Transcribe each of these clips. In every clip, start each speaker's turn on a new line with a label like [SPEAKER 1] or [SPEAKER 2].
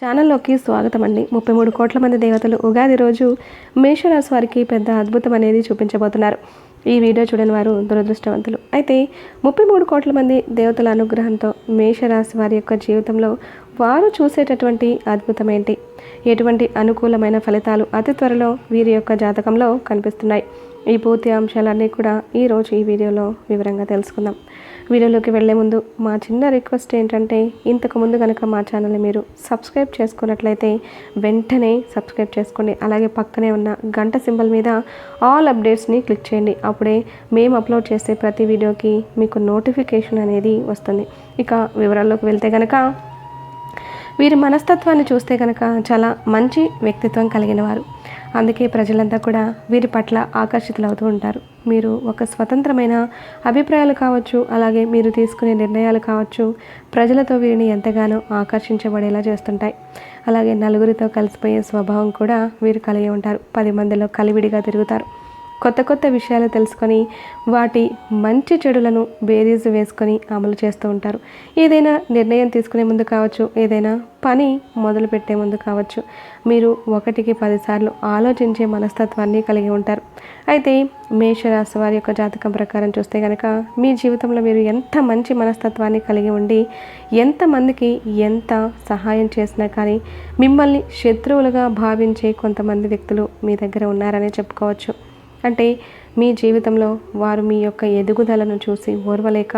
[SPEAKER 1] ఛానల్లోకి స్వాగతం అండి ముప్పై మూడు కోట్ల మంది దేవతలు ఉగాది రోజు మేషరాశి వారికి పెద్ద అద్భుతం అనేది చూపించబోతున్నారు. ఈ వీడియో చూడని వారు దురదృష్టవంతులు. అయితే ముప్పై మూడు కోట్ల మంది దేవతల అనుగ్రహంతో మేషరాశి వారి యొక్క జీవితంలో వారు చూసేటటువంటి అద్భుతం ఏంటి? ఎటువంటి అనుకూలమైన ఫలితాలు అతి త్వరలో వీరి యొక్క జాతకంలో కనిపిస్తున్నాయి? ఈ పూర్తి అంశాలన్నీ కూడా ఈరోజు ఈ వీడియోలో వివరంగా తెలుసుకుందాం. వీడియోలోకి వెళ్ళే ముందు మా చిన్న రిక్వెస్ట్ ఏంటంటే ఇంతకు ముందు కనుక మా ఛానల్ని మీరు సబ్స్క్రైబ్ చేసుకున్నట్లయితే వెంటనే సబ్స్క్రైబ్ చేసుకోండి. అలాగే పక్కనే ఉన్న గంట సింబల్ మీద ఆల్ అప్డేట్స్ని క్లిక్ చేయండి. అప్పుడే మేము అప్లోడ్ చేసే ప్రతి వీడియోకి మీకు నోటిఫికేషన్ అనేది వస్తుంది. ఇక వివరాల్లోకి వెళ్తే కనుక వీరి మనస్తత్వాన్ని చూస్తే కనుక చాలా మంచి వ్యక్తిత్వం కలిగిన వారు. అందుకే ప్రజలంతా కూడా వీరి పట్ల ఆకర్షితులవుతూ ఉంటారు. మీరు ఒక స్వతంత్రమైన అభిప్రాయాలు కావచ్చు అలాగే మీరు తీసుకునే నిర్ణయాలు కావచ్చు ప్రజలతో వీరిని ఎంతగానో ఆకర్షించబడేలా చేస్తుంటాయి. అలాగే నలుగురితో కలిసిపోయే స్వభావం కూడా వీరు కలిగి ఉంటారు. పది మందిలో కలివిడిగా తిరుగుతారు. కొత్త కొత్త విషయాలు తెలుసుకొని వాటి మంచి చెడులను బేరీజు వేసుకొని అమలు చేస్తూ ఉంటారు. ఏదైనా నిర్ణయం తీసుకునే ముందు కావచ్చు ఏదైనా పని మొదలు పెట్టే ముందు కావచ్చు మీరు ఒకటికి పదిసార్లు ఆలోచించే మనస్తత్వాన్ని కలిగి ఉంటారు. అయితే మేషరాశి వారి యొక్క జాతకం ప్రకారం చూస్తే కనుక మీ జీవితంలో మీరు ఎంత మంచి మనస్తత్వాన్ని కలిగి ఉండి ఎంతమందికి ఎంత సహాయం చేసినా కానీ మిమ్మల్ని శత్రువులుగా భావించే కొంతమంది వ్యక్తులు మీ దగ్గర ఉన్నారనే చెప్పుకోవచ్చు. అంటే మీ జీవితంలో వారు మీ యొక్క ఎదుగుదలను చూసి ఓర్వలేక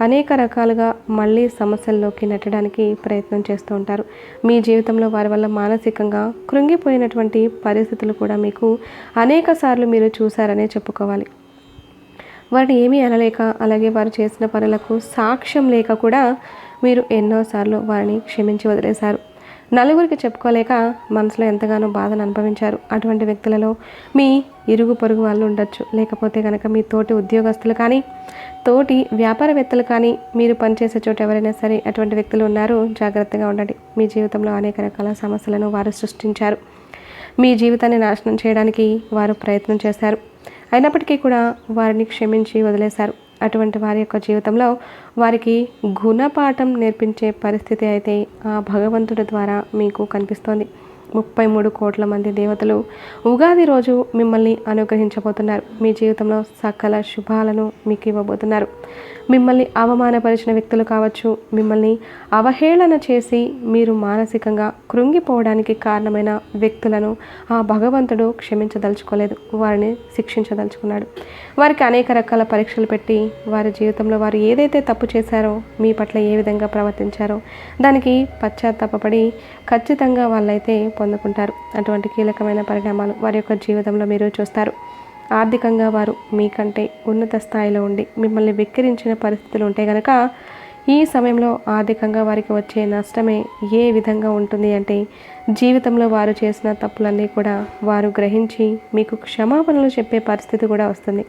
[SPEAKER 1] అనేక రకాలుగా మళ్ళీ సమస్యల్లోకి నెట్టడానికి ప్రయత్నం చేస్తూ ఉంటారు. మీ జీవితంలో వారి వల్ల మానసికంగా కృంగిపోయినటువంటి పరిస్థితులు కూడా మీకు అనేక సార్లు మీరు చూశారనే చెప్పుకోవాలి. వారిని ఏమీ అనలేక అలాగే వారు చేసిన పనులకు సాక్ష్యం లేక కూడా మీరు ఎన్నోసార్లు వారిని క్షమించి వదిలేశారు. నలుగురికి చెప్పుకోలేక మనసులో ఎంతగానో బాధను అనుభవించారు. అటువంటి వ్యక్తులలో మీ ఇరుగు పొరుగు వాళ్ళు ఉండొచ్చు. లేకపోతే కనుక మీ తోటి ఉద్యోగస్తులు కానీ తోటి వ్యాపారవేత్తలు కానీ మీరు పనిచేసే చోట ఎవరైనా సరే అటువంటి వ్యక్తులు ఉన్నారు జాగ్రత్తగా ఉండండి. మీ జీవితంలో అనేక రకాల సమస్యలను వారు సృష్టించారు. మీ జీవితాన్ని నాశనం చేయడానికి వారు ప్రయత్నం చేశారు. అయినప్పటికీ కూడా వారిని క్షమించి వదిలేశారు. అటువంటి వారి యొక్క జీవితంలో వారికి గుణపాఠం నేర్పించే పరిస్థితి అయితే ఆ భగవంతుడి ద్వారా మీకు కనిపిస్తోంది. ముప్పై మూడు కోట్ల మంది దేవతలు ఉగాది రోజు మిమ్మల్ని అనుగ్రహించబోతున్నారు. మీ జీవితంలో సకల శుభాలను మీకు ఇవ్వబోతున్నారు. మిమ్మల్ని అవమానపరిచిన వ్యక్తులు కావచ్చు మిమ్మల్ని అవహేళన చేసి మీరు మానసికంగా కృంగిపోవడానికి కారణమైన వ్యక్తులను ఆ భగవంతుడు క్షమించదలుచుకోలేదు. వారిని శిక్షించదలుచుకున్నాడు. వారికి అనేక రకాల పరీక్షలు పెట్టి వారి జీవితంలో వారు ఏదైతే తప్పు చేశారో మీ పట్ల ఏ విధంగా ప్రవర్తించారో దానికి పశ్చాత్తాపడి ఖచ్చితంగా వాళ్ళైతే పొందుకుంటారు. అటువంటి కీలకమైన పరిణామాలు వారి యొక్క జీవితంలో మీరు చూస్తారు. ఆర్థికంగా వారు మీకంటే ఉన్నత స్థాయిలో ఉండి మిమ్మల్ని వెక్కిరించిన పరిస్థితులు ఉంటే కనుక ఈ సమయంలో ఆర్థికంగా వారికి వచ్చే నష్టమే ఏ విధంగా ఉంటుంది అంటే జీవితంలో వారు చేసిన తప్పులన్నీ కూడా వారు గ్రహించి మీకు క్షమాపణలు చెప్పే పరిస్థితి కూడా వస్తుంది.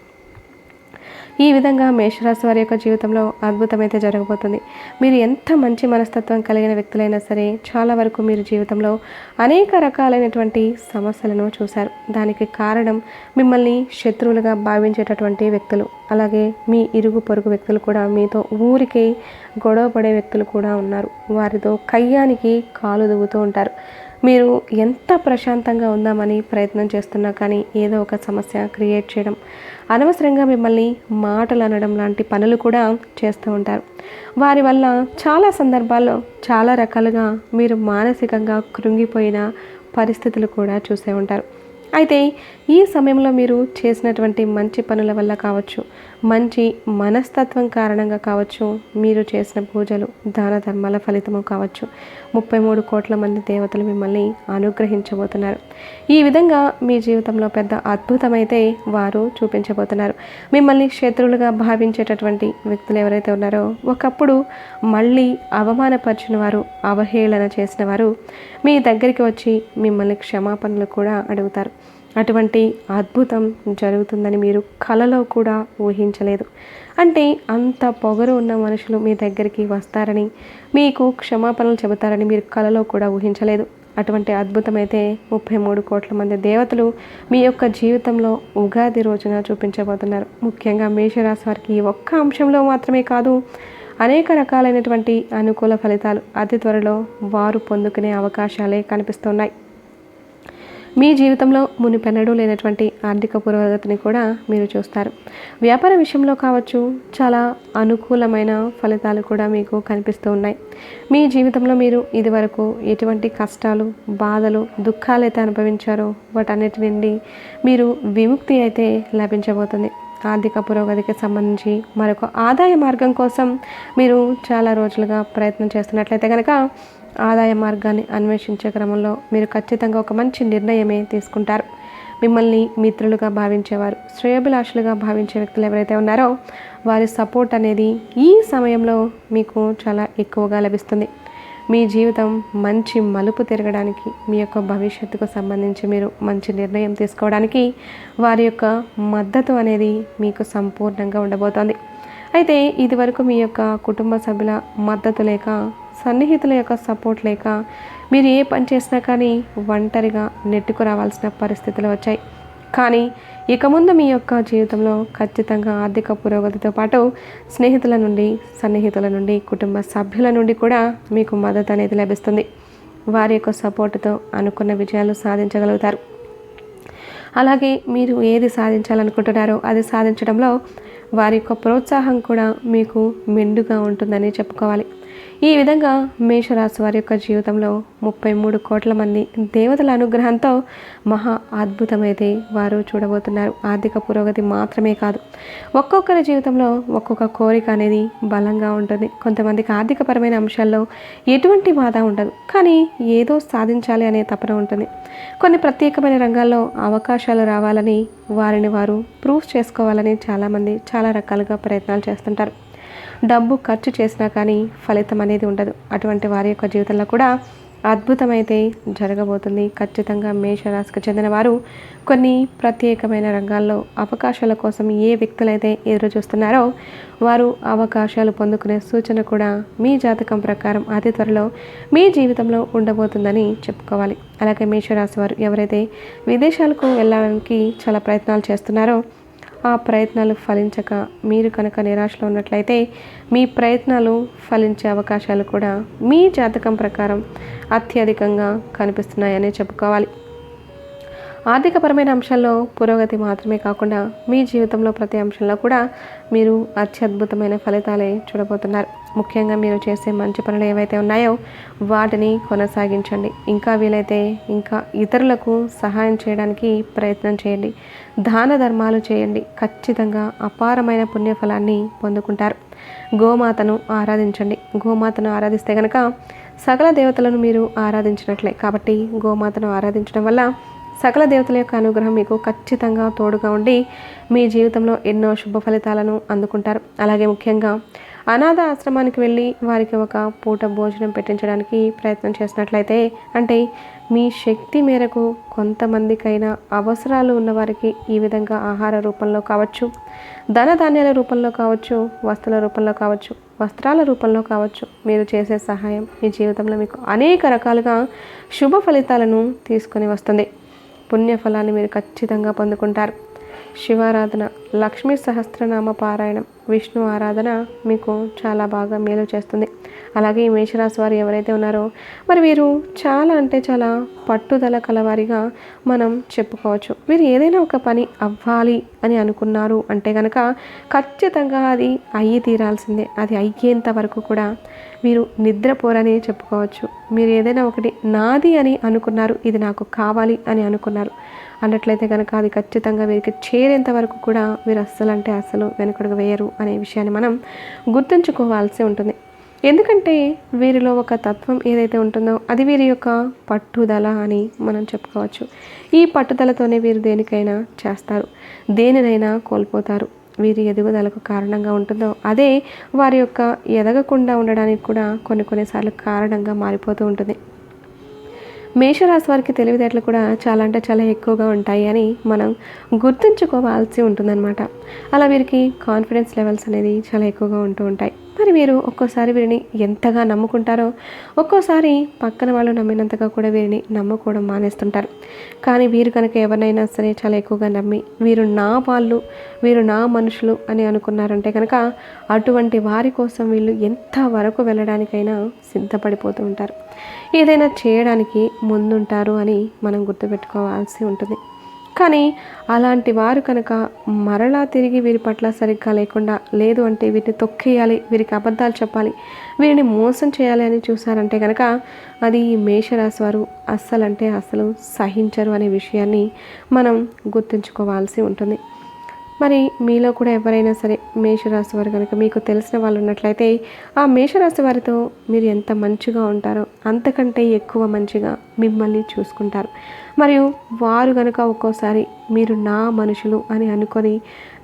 [SPEAKER 1] ఈ విధంగా మేషరాశి వారి యొక్క జీవితంలో అద్భుతమైతే జరగబోతుంది. మీరు ఎంత మంచి మనస్తత్వం కలిగిన వ్యక్తులైనా సరే చాలా వరకు మీరు జీవితంలో అనేక రకాలైనటువంటి సమస్యలను చూశారు. దానికి కారణం మిమ్మల్ని శత్రువులుగా భావించేటటువంటి వ్యక్తులు అలాగే మీ ఇరుగు పొరుగు వ్యక్తులు కూడా మీతో ఊరికే గొడవ పడే వ్యక్తులు కూడా ఉన్నారు. వారితో కయ్యానికి కాలు దువ్వుతూ ఉంటారు. మీరు ఎంత ప్రశాంతంగా ఉందామని ప్రయత్నం చేస్తున్నా కానీ ఏదో ఒక సమస్య క్రియేట్ చేయడం అనవసరంగా మిమ్మల్ని మాటలు అనడం లాంటి పనులు కూడా చేస్తూ ఉంటారు. వారి వల్ల చాలా సందర్భాల్లో చాలా రకాలుగా మీరు మానసికంగా కృంగిపోయిన పరిస్థితులు కూడా చూసే ఉంటారు. అయితే ఈ సమయంలో మీరు చేసినటువంటి మంచి పనుల వల్ల కావచ్చు మంచి మనస్తత్వం కారణంగా కావచ్చు మీరు చేసిన పూజలు దాన ధర్మాల ఫలితము కావచ్చు. ముప్పై మూడు కోట్ల మంది దేవతలు మిమ్మల్ని అనుగ్రహించబోతున్నారు. ఈ విధంగా మీ జీవితంలో పెద్ద అద్భుతమైతే వారు చూపించబోతున్నారు. మిమ్మల్ని శత్రువులుగా భావించేటటువంటి వ్యక్తులు ఎవరైతే ఉన్నారో ఒకప్పుడు మళ్ళీ అవమానపరిచిన వారు అవహేళన చేసిన వారు మీ దగ్గరికి వచ్చి మిమ్మల్ని క్షమాపణలు కూడా అడుగుతారు. అటువంటి అద్భుతం జరుగుతుందని మీరు కలలో కూడా ఊహించలేదు. అంటే అంత పొగరు ఉన్న మనుషులు మీ దగ్గరికి వస్తారని మీకు క్షమాపణలు చెబుతారని మీరు కలలో కూడా ఊహించలేదు. అటువంటి అద్భుతమైతే ముప్పై మూడు కోట్ల మంది దేవతలు మీ యొక్క జీవితంలో ఉగాది రోజున చూపించబోతున్నారు. ముఖ్యంగా మేషరాశి వారికి ఒక్క అంశంలో మాత్రమే కాదు అనేక రకాలైనటువంటి అనుకూల ఫలితాలు అతి త్వరలో వారు పొందుకునే అవకాశాలే కనిపిస్తున్నాయి. మీ జీవితంలో మునిపెన్నడూ లేనటువంటి ఆర్థిక పురోగతిని కూడా మీరు చూస్తారు. వ్యాపార విషయంలో కావచ్చు చాలా అనుకూలమైన ఫలితాలు కూడా మీకు కనిపిస్తూ ఉన్నాయి. మీ జీవితంలో మీరు ఇదివరకు ఎటువంటి కష్టాలు బాధలు దుఃఖాలు అయితే అనుభవించారో వాటన్నిటి నుండి మీరు విముక్తి అయితే లభించబోతుంది. ఆర్థిక పురోగతికి సంబంధించి మరొక ఆదాయ మార్గం కోసం మీరు చాలా రోజులుగా ప్రయత్నం చేస్తున్నట్లయితే కనుక ఆదాయ మార్గాన్ని అన్వేషించే క్రమంలో మీరు ఖచ్చితంగా ఒక మంచి నిర్ణయమే తీసుకుంటారు. మిమ్మల్ని మిత్రులుగా భావించేవారు శ్రేయభిలాషులుగా భావించే వ్యక్తులు ఎవరైతే ఉన్నారో వారి సపోర్ట్ అనేది ఈ సమయంలో మీకు చాలా ఎక్కువగా లభిస్తుంది. మీ జీవితం మంచి మలుపు తిరగడానికి మీ యొక్క భవిష్యత్తుకు సంబంధించి మీరు మంచి నిర్ణయం తీసుకోవడానికి వారి యొక్క మద్దతు అనేది మీకు సంపూర్ణంగా ఉండబోతోంది. అయితే ఇదివరకు మీ యొక్క కుటుంబ సభ్యుల మద్దతు లేక సన్నిహితుల యొక్క సపోర్ట్ లేక మీరు ఏ పని చేసినా కానీ ఒంటరిగా నెట్టుకు రావాల్సిన పరిస్థితులు వచ్చాయి. కానీ ఇక ముందు మీ యొక్క జీవితంలో ఖచ్చితంగా ఆర్థిక పురోగతితో పాటు స్నేహితుల నుండి సన్నిహితుల నుండి కుటుంబ సభ్యుల నుండి కూడా మీకు మద్దతు అనేది లభిస్తుంది. వారి యొక్క సపోర్టుతో అనుకున్న విజయాలు సాధించగలుగుతారు. అలాగే మీరు ఏది సాధించాలనుకుంటున్నారో అది సాధించడంలో వారి యొక్క ప్రోత్సాహం కూడా మీకు మెండుగా ఉంటుందని చెప్పుకోవాలి. ఈ విధంగా మేషరాశి వారి యొక్క జీవితంలో ముప్పై మూడు కోట్ల మంది దేవతల అనుగ్రహంతో మహా అద్భుతమైతే వారు చూడబోతున్నారు. ఆర్థిక పురోగతి మాత్రమే కాదు ఒక్కొక్కరి జీవితంలో ఒక్కొక్క కోరిక అనేది బలంగా ఉంటుంది. కొంతమందికి ఆర్థికపరమైన అంశాల్లో ఎటువంటి బాధ ఉండదు కానీ ఏదో సాధించాలి అనే తపన ఉంటుంది. కొన్ని ప్రత్యేకమైన రంగాల్లో అవకాశాలు రావాలని వారిని వారు ప్రూఫ్ చేసుకోవాలని చాలామంది చాలా రకాలుగా ప్రయత్నాలు చేస్తుంటారు. డబ్బు ఖర్చు చేసినా కానీ ఫలితం అనేది ఉండదు. అటువంటి వారి యొక్క జీవితంలో కూడా అద్భుతమైతే జరగబోతుంది. ఖచ్చితంగా మేషరాశికి చెందిన వారు కొన్ని ప్రత్యేకమైన రంగాల్లో అవకాశాల కోసం ఏ వ్యక్తులైతే ఎదురు చూస్తున్నారో వారు అవకాశాలు పొందుకునే సూచన కూడా మీ జాతకం ప్రకారం అతి త్వరలో మీ జీవితంలో ఉండబోతుందని చెప్పుకోవాలి. అలాగే మేషరాశి వారు ఎవరైతే విదేశాలకు వెళ్ళడానికి చాలా ప్రయత్నాలు చేస్తున్నారో ఆ ప్రయత్నాలు ఫలించక మీరు కనుక నిరాశలో ఉన్నట్లయితే మీ ప్రయత్నాలు ఫలించే అవకాశాలు కూడా మీ జాతకం ప్రకారం అత్యధికంగా కనిపిస్తున్నాయనే చెప్పుకోవాలి. ఆర్థికపరమైన అంశాల్లో పురోగతి మాత్రమే కాకుండా మీ జీవితంలో ప్రతి అంశంలో కూడా మీరు అత్యద్భుతమైన ఫలితాలే చూడబోతున్నారు. ముఖ్యంగా మీరు చేసే మంచి పనులు ఏవైతే ఉన్నాయో వాటిని కొనసాగించండి. ఇంకా వీలైతే ఇంకా ఇతరులకు సహాయం చేయడానికి ప్రయత్నం చేయండి. దాన ధర్మాలు చేయండి. ఖచ్చితంగా అపారమైన పుణ్యఫలాన్ని పొందుకుంటారు. గోమాతను ఆరాధించండి. గోమాతను ఆరాధిస్తే కనుక సకల దేవతలను మీరు ఆరాధించినట్లే. కాబట్టి గోమాతను ఆరాధించడం వల్ల సకల దేవతల యొక్క అనుగ్రహం మీకు ఖచ్చితంగా తోడుగా ఉండి మీ జీవితంలో ఎన్నో శుభ ఫలితాలను అందుకుంటారు. అలాగే ముఖ్యంగా అనాథ ఆశ్రమానికి వెళ్ళి వారికి ఒక పూట భోజనం పెట్టించడానికి ప్రయత్నం చేసినట్లయితే అంటే మీ శక్తి మేరకు కొంతమందికైనా అవసరాలు ఉన్నవారికి ఈ విధంగా ఆహార రూపంలో కావచ్చు ధన ధాన్యాల రూపంలో కావచ్చు వస్తువుల రూపంలో కావచ్చు వస్త్రాల రూపంలో కావచ్చు మీరు చేసే సహాయం మీ జీవితంలో మీకు అనేక రకాలుగా శుభ ఫలితాలను తీసుకొని వస్తుంది. పుణ్యఫలాన్ని మీరు ఖచ్చితంగా పొందుకుంటారు. శివారాధన లక్ష్మీ సహస్రనామ పారాయణం విష్ణు ఆరాధన మీకు చాలా బాగా మేలు చేస్తుంది. అలాగే ఈ మేషరాశి వారు ఎవరైతే ఉన్నారో మరి వీరు చాలా అంటే చాలా పట్టుదల కలవారిగా మనం చెప్పుకోవచ్చు. వీరు ఏదైనా ఒక పని అవ్వాలి అని అనుకున్నారు అంటే కనుక ఖచ్చితంగా అది అయ్యి తీరాల్సిందే. అది అయ్యేంత వరకు కూడా మీరు నిద్రపోరని చెప్పుకోవచ్చు. మీరు ఏదైనా ఒకటి నాది అని అనుకున్నారు ఇది నాకు కావాలి అని అనుకున్నారు. అన్నట్లయితే కనుక అది ఖచ్చితంగా వీరికి చేరేంత వరకు కూడా వీరు అస్సలు అంటే అస్సలు వెనుకడుగు వేయరు అనే విషయాన్ని మనం గుర్తుంచుకోవాల్సి ఉంటుంది. ఎందుకంటే వీరిలో ఒక తత్వం ఏదైతే ఉంటుందో అది వీరి యొక్క పట్టుదల అని మనం చెప్పుకోవచ్చు. ఈ పట్టుదలతోనే వీరు దేనికైనా చేస్తారు. దేనినైనా కోల్పోతారు. వీరి ఎదుగుదలకు కారణంగా ఉంటుందో అదే వారి యొక్క ఎదగకుండా ఉండడానికి కూడా కొన్ని కొన్నిసార్లు కారణంగా మారిపోతూ ఉంటుంది. మేషరాశి వారికి తెలివితేటలు కూడా చాలా అంటే చాలా ఎక్కువగా ఉంటాయి అని మనం గుర్తుంచుకోవాల్సి ఉంటుందన్నమాట. అలా వీరికి కాన్ఫిడెన్స్ లెవెల్స్ అనేది చాలా ఎక్కువగా ఉంటూ ఉంటాయి. మరి వీరు ఒక్కోసారి వీరిని ఎంతగా నమ్ముకుంటారో ఒక్కోసారి పక్కన వాళ్ళు నమ్మినంతగా కూడా వీరిని నమ్ముకోవడం మానేస్తుంటారు. కానీ వీరు కనుక ఎవరినైనా సరే చాలా ఎక్కువగా నమ్మి వీరు నా వాళ్ళు వీరు నా మనుషులు అని అనుకున్నారంటే కనుక అటువంటి వారి కోసం వీళ్ళు ఎంత వరకు వెళ్ళడానికైనా సిద్ధపడిపోతూ ఉంటారు. ఏదైనా చేయడానికి ముందుంటారు అని మనం గుర్తుపెట్టుకోవాల్సి ఉంటుంది. కానీ అలాంటి వారు కనుక మరలా తిరిగి వీరి పట్ల సరిగ్గా లేకుండా లేదు అంటే వీరిని తొక్కేయాలి వీరికి అబద్ధాలు చెప్పాలి వీరిని మోసం చేయాలి అని చూసారంటే కనుక అది మేషరాశి వారు అస్సలంటే అస్సలు సహించరు అనే విషయాన్ని మనం గుర్తుంచుకోవాల్సి ఉంటుంది. మరి మీలో కూడా ఎవరైనా సరే మేషరాశి వారు కనుక మీకు తెలిసిన వాళ్ళు ఉన్నట్లయితే ఆ మేషరాశి వారితో మీరు ఎంత మంచిగా ఉంటారో అంతకంటే ఎక్కువ మంచిగా మిమ్మల్ని చూసుకుంటారు. మరియు వారు కనుక ఒక్కోసారి మీరు నా మనుషులు అని అనుకొని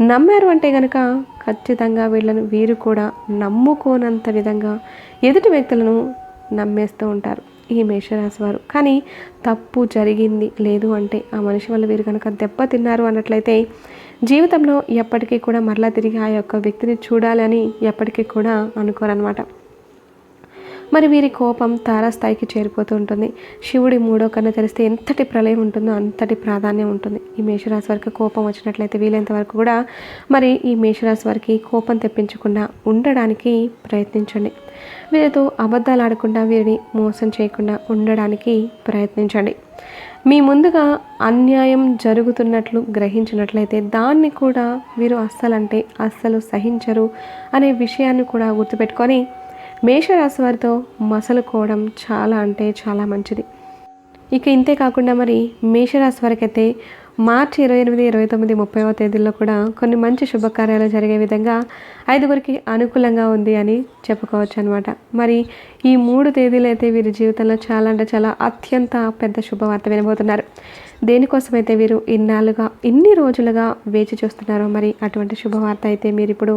[SPEAKER 1] నమ్మారు అంటే కనుక ఖచ్చితంగా వీళ్ళను వీరు కూడా నమ్ముకోనంత విధంగా ఎదుటి వ్యక్తులను నమ్మేస్తూ ఉంటారు ఈ మేషరాశి వారు. కానీ తప్పు జరిగింది లేదు అంటే ఆ మనిషి వల్ల వీరు కనుక దెబ్బ తిన్నారు అన్నట్లయితే జీవితంలో ఎప్పటికీ కూడా మరలా తిరిగి ఆ యొక్క వ్యక్తిని చూడాలని ఎప్పటికీ కూడా అనుకోరనమాట మరి వీరి కోపం తారాస్థాయికి చేరిపోతూ ఉంటుంది. శివుడి మూడో కన్ను తెలిస్తే ఎంతటి ప్రళయం ఉంటుందో అంతటి ప్రాధాన్యం ఉంటుంది. ఈ మేషరాశి వారికి కోపం వచ్చినట్లయితే వీలైనంత వరకు కూడా మరి ఈ మేషరాశి వారికి కోపం తెప్పించకుండా ఉండడానికి ప్రయత్నించండి. వీరితో అబద్ధాలు ఆడకుండా వీరిని మోసం చేయకుండా ఉండడానికి ప్రయత్నించండి. మీ ముందుగా అన్యాయం జరుగుతున్నట్లు గ్రహించినట్లయితే దాన్ని కూడా వీరు అస్సలంటే అస్సలు సహించరు అనే విషయాన్ని కూడా గుర్తుపెట్టుకొని మేషరాశి వారితో మసలుకోవడం చాలా అంటే చాలా మంచిది. ఇక ఇంతే కాకుండా మరి మేషరాశి వారికి అయితే మార్చి ఇరవై ఎనిమిది ఇరవై తొమ్మిది ముప్పైవ తేదీల్లో కూడా కొన్ని మంచి శుభకార్యాలు జరిగే విధంగా ఐదుగురికి అనుకూలంగా ఉంది అని చెప్పుకోవచ్చు అనమాట మరి ఈ మూడు తేదీలు అయితే వీరి జీవితంలో చాలా అంటే చాలా అత్యంత పెద్ద శుభవార్త వినబోతున్నారు. దేనికోసమైతే వీరు ఇన్నాళ్ళుగా ఇన్ని రోజులుగా వేచి చూస్తున్నారో మరి అటువంటి శుభవార్త అయితే మీరు ఇప్పుడు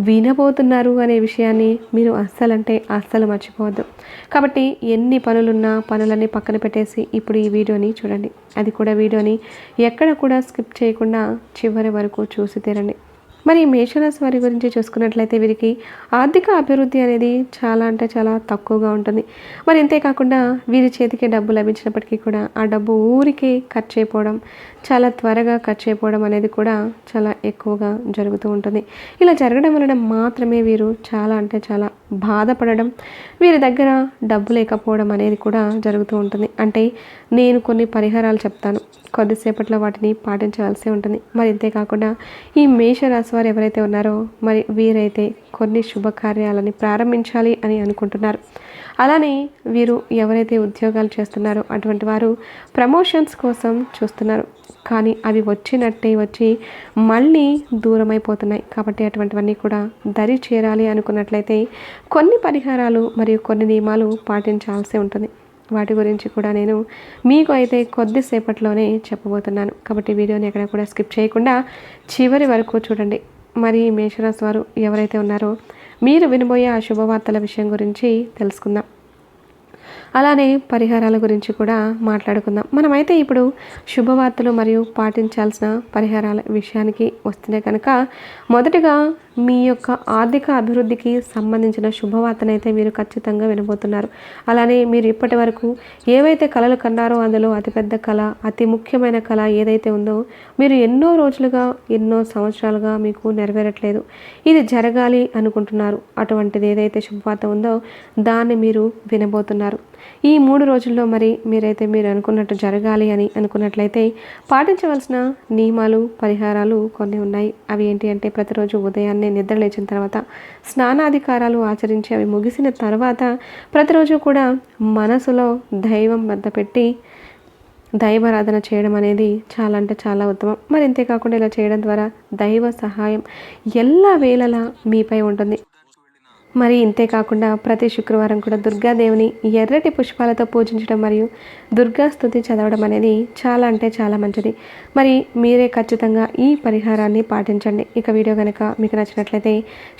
[SPEAKER 1] వినబోతున్నారు అనే విషయాన్ని మీరు అస్సలంటే అస్సలు మర్చిపోవద్దు. కాబట్టి ఎన్ని పనులున్నా పనులన్నీ పక్కన పెట్టేసి ఇప్పుడు ఈ వీడియోని చూడండి. అది కూడా వీడియోని ఎక్కడ కూడా స్కిప్ చేయకుండా చివరి వరకు చూసి తీరండి. మరి మేషరాశి వారి గురించి చూసుకున్నట్లయితే వీరికి ఆర్థిక అభివృద్ధి అనేది చాలా అంటే చాలా తక్కువగా ఉంటుంది. మరి ఇంతేకాకుండా వీరి చేతికి డబ్బు లభించినప్పటికీ కూడా ఆ డబ్బు ఊరికే ఖర్చు అయిపోవడం చాలా త్వరగా ఖర్చు అయిపోవడం అనేది కూడా చాలా ఎక్కువగా జరుగుతూ ఉంటుంది. ఇలా జరగడం వలన మాత్రమే వీరు చాలా అంటే చాలా బాధపడడం వీరి దగ్గర డబ్బు లేకపోవడం అనేది కూడా జరుగుతూ ఉంటుంది. అంటే నేను కొన్ని పరిహారాలు చెప్తాను. కొద్దిసేపట్లో వాటిని పాటించవలసి ఉంటుంది. మరి ఇంతేకాకుండా ఈ మేషరాశి వారు ఎవరైతే ఉన్నారో మరి వీరైతే కొన్ని శుభకార్యాలని ప్రారంభించాలి అని అనుకుంటున్నారు. అలానే వీరు ఎవరైతే ఉద్యోగాలు చేస్తున్నారో అటువంటి వారు ప్రమోషన్స్ కోసం చూస్తున్నారు. కానీ అవి వచ్చినట్టే వచ్చి మళ్ళీ దూరమైపోతున్నాయి. కాబట్టి అటువంటివన్నీ కూడా దరి చేరాలి అనుకున్నట్లయితే కొన్ని పరిహారాలు మరియు కొన్ని నియమాలు పాటించాల్సి ఉంటుంది. వాటి గురించి కూడా నేను మీకు అయితే కొద్దిసేపట్లోనే చెప్పబోతున్నాను. కాబట్టి వీడియోని ఎక్కడ కూడా స్కిప్ చేయకుండా చివరి వరకు చూడండి. మరి మేషరాశి వారు ఎవరైతే ఉన్నారో మీరు వినబోయే ఆ శుభవార్తల విషయం గురించి తెలుసుకుందాం. అలానే పరిహారాల గురించి కూడా మాట్లాడుకుందాం. మనమైతే ఇప్పుడు శుభవార్తలు మరియు పాటించాల్సిన పరిహారాల విషయానికి వస్తే కనుక మొదటిగా మీ యొక్క ఆర్థిక అభివృద్ధికి సంబంధించిన శుభవార్తనైతే మీరు ఖచ్చితంగా వినబోతున్నారు. అలానే మీరు ఇప్పటి వరకు ఏవైతే కళలు కన్నారో అందులో అతిపెద్ద కళ అతి ముఖ్యమైన కళ ఏదైతే ఉందో మీరు ఎన్నో రోజులుగా ఎన్నో సంవత్సరాలుగా మీకు నెరవేరట్లేదు. ఇది జరగాలి అనుకుంటున్నారు. అటువంటిది ఏదైతే శుభవార్త ఉందో దాన్ని మీరు వినబోతున్నారు. ఈ మూడు రోజుల్లో మరి మీరైతే మీరు అనుకున్నట్టు జరగాలి అని అనుకున్నట్లయితే పాటించవలసిన నియమాలు పరిహారాలు కొన్ని ఉన్నాయి. అవి ఏంటి అంటే ప్రతిరోజు ఉదయాన్నే నిద్ర లేచిన తర్వాత స్నానాధికారాలు ఆచరించి అవి ముగిసిన తర్వాత ప్రతిరోజు కూడా మనసులో దైవం వద్ద పెట్టి దైవారాధన చేయడం అనేది చాలా అంటే చాలా ఉత్తమం. మరి ఇంతేకాకుండా ఇలా చేయడం ద్వారా దైవ సహాయం ఎల్ల వేళలా మీపై ఉంటుంది? మరి ఇంతే కాకుండా ప్రతి శుక్రవారం కూడా దుర్గాదేవిని ఎర్రటి పుష్పాలతో పూజించడం మరియు దుర్గా స్థుతి చదవడం అనేది చాలా అంటే చాలా మంచిది. మరి మీరే ఖచ్చితంగా ఈ పరిహారాన్ని పాటించండి. ఇక వీడియో కనుక మీకు నచ్చినట్లయితే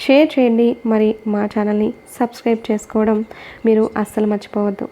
[SPEAKER 1] షేర్ చేయండి. మరి మా ఛానల్ని సబ్స్క్రైబ్ చేసుకోవడం మీరు అస్సలు మర్చిపోవద్దు.